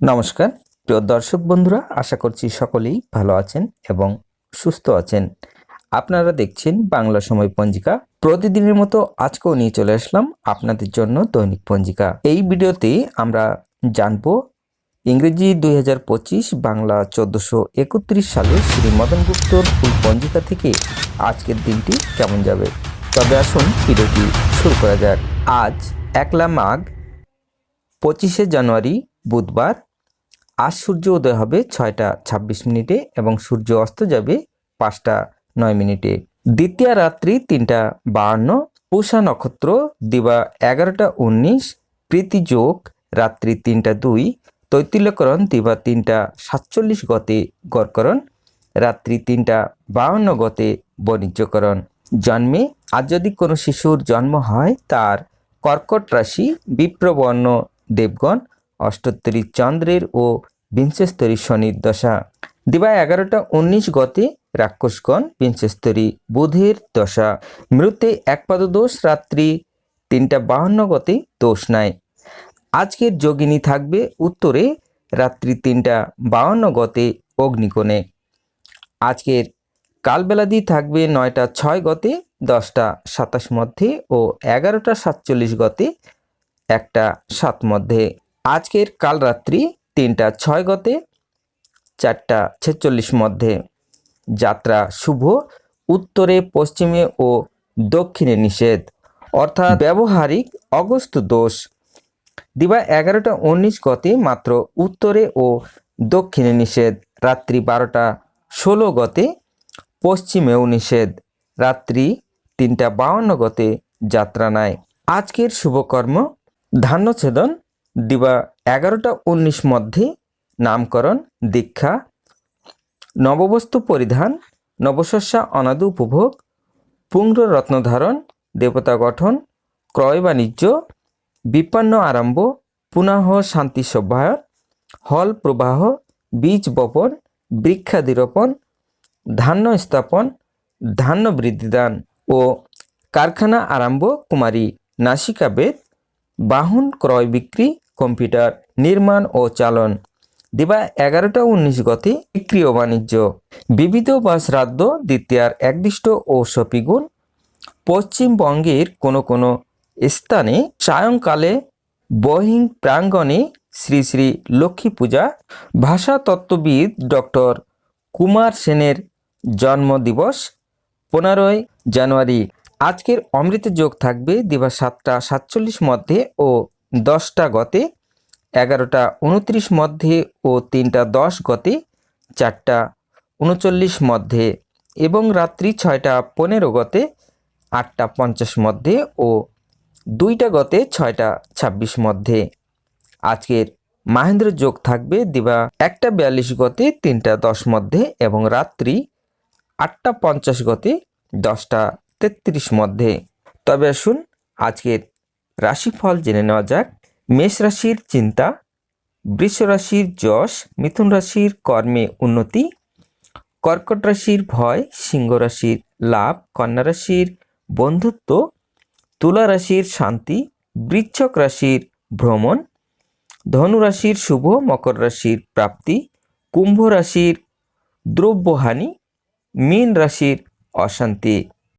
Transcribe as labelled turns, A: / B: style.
A: নমস্কার। প্রিয় দর্শক বন্ধুরা, আশা করছি সকলেই ভালো আছেন এবং সুস্থ আছেন। আপনারা দেখছেন বাংলা সময় পঞ্জিকা। প্রতিদিনের মতো আজকেও নিয়ে চলে আসলাম আপনাদের জন্য দৈনিক পঞ্জিকা। এই ভিডিওতে আমরা জানব ইংরেজি দুই হাজার পঁচিশ বাংলা চোদ্দোশো একত্রিশ সালে শ্রী মদন গুপ্তর ফুল পঞ্জিকা থেকে আজকের দিনটি কেমন যাবে। তবে আসুন ভিডিওটি শুরু করা যাক। আজ একলা মাঘ পঁচিশে জানুয়ারি বুধবার আজ সূর্য উদয় হবে ছয়টা ছাব্বিশ মিনিটে এবং সূর্য অস্ত যাবে পাঁচটা নয় মিনিটে। দ্বিতীয় রাত্রি তিনটা বাহান্ন পূষা নক্ষত্র দিবা এগারোটা উনিশ, প্রীতি যোগ রাত্রি তিনটা দুই, তৈতিল্যকরণ দিবা তিনটা সাতচল্লিশ গতে গড়করণ, রাত্রি তিনটা বাহান্ন গতে বাণিজ্যকরণ। জন্মে আজ যদি কোনো শিশুর জন্ম হয়, তার কর্কট রাশি বিপ্রবর্ণ দেবগণ অষ্টোত্তরী চন্দ্রের ও বিংশস্তরী শনির দশা। দিবা এগারোটা উনিশ গতে রাক্ষসগণ বিংশস্তরী বুধের দশা। মৃতে একপাদ দোষ, রাত্রি তিনটা বাহান্ন গতে দোষ নাই। আজকের যোগিনী থাকবে উত্তরে, রাত্রি তিনটা বাহান্ন গতে অগ্নিকোণে। আজকের কালবেলাদি থাকবে নয়টা ছয় গতে, দশটা সাতাশ মধ্যে ও এগারোটা সাতচল্লিশ গতে, একটা সাত মধ্যে। আজকের কাল রাত্রি তিনটা ছয় গতে, চারটা ছেচল্লিশ মধ্যে। যাত্রা শুভ, উত্তরে, পশ্চিমে ও দক্ষিণে নিষেধ। অর্থাৎ ব্যবহারিক অগস্ত দোষ। দিবা এগারোটা উনিশ গতে মাত্র উত্তরে ও দক্ষিণে নিষেধ। রাত্রি বারোটা ষোলো গতে পশ্চিমেও নিষেধ। রাত্রি তিনটা বাউন্ন গতে যাত্রা নাই। আজকের শুভকর্ম ধান্যছেদন দিবা এগারোটা উনিশ মধ্যে নামকরণ, দীক্ষা, নববস্তু পরিধান, নবশস্যা অনাদু উপভোগ পুঙ্গ রত্নধারণ দেবতা গঠন, ক্রয় বাণিজ্য, বিপন্ন আরম্ভ পুনঃ শান্তি সভ্যায়ন হল প্রবাহ, বীজ বপন, বৃক্ষাদিরোপণ, ধান্য স্থাপন, ধান্য বৃদ্ধিদান ও কারখানা আরম্ভ কুমারী নাসিকাবেদ বাহন ক্রয় বিক্রি, কম্পিউটার নির্মাণ ও চালন। দিবা এগারোটা উনিশ গতে বিক্রি ও বাণিজ্য। বিবিধ বা শ্রাদ্ধ, দ্বিতীয়ার একদিষ্ট ও সপিগুণ পশ্চিমবঙ্গের কোনো কোনো স্থানে সায়ংকালে বহিং প্রাঙ্গণে শ্রী শ্রী লক্ষ্মী পূজা। ভাষা তত্ত্ববিদ ডক্টর কুমার সেনের জন্মদিবস, পনেরোই জানুয়ারি আজকের অমৃত যোগ থাকবে দিবা সাতটা সাতচল্লিশ মধ্যে ও দশটা গতে, এগারোটা উনত্রিশ মধ্যে ও তিনটা দশ গতে, চারটা উনচল্লিশ মধ্যে এবং রাত্রি ছয়টা পনেরো গতে, আটটা পঞ্চাশ মধ্যে ও দুইটা গতে ছয়টা ছাব্বিশ মধ্যে। আজকের মাহেন্দ্র যোগ থাকবে দিবা একটা বিয়াল্লিশ গতে, তিনটা দশ মধ্যে এবং রাত্রি আটটা পঞ্চাশ গতে, দশটা তেত্রিশ মধ্যে। তবে আসুন আজকের রাশিফল জেনে নেওয়া যাক। মেষ রাশির চিন্তা, বৃষ রাশির যশ, মিথুন রাশির কর্মে উন্নতি, কর্কট রাশির ভয়, সিংহ রাশির লাভ, কন্যা রাশির বন্ধুত্ব, তুলা রাশির শান্তি, বৃচ্ছক রাশির ভ্রমণ, ধনু রাশির শুভ, মকর রাশির প্রাপ্তি, কুম্ভ রাশির দ্রব্যহানি, মীন রাশির অশান্তি।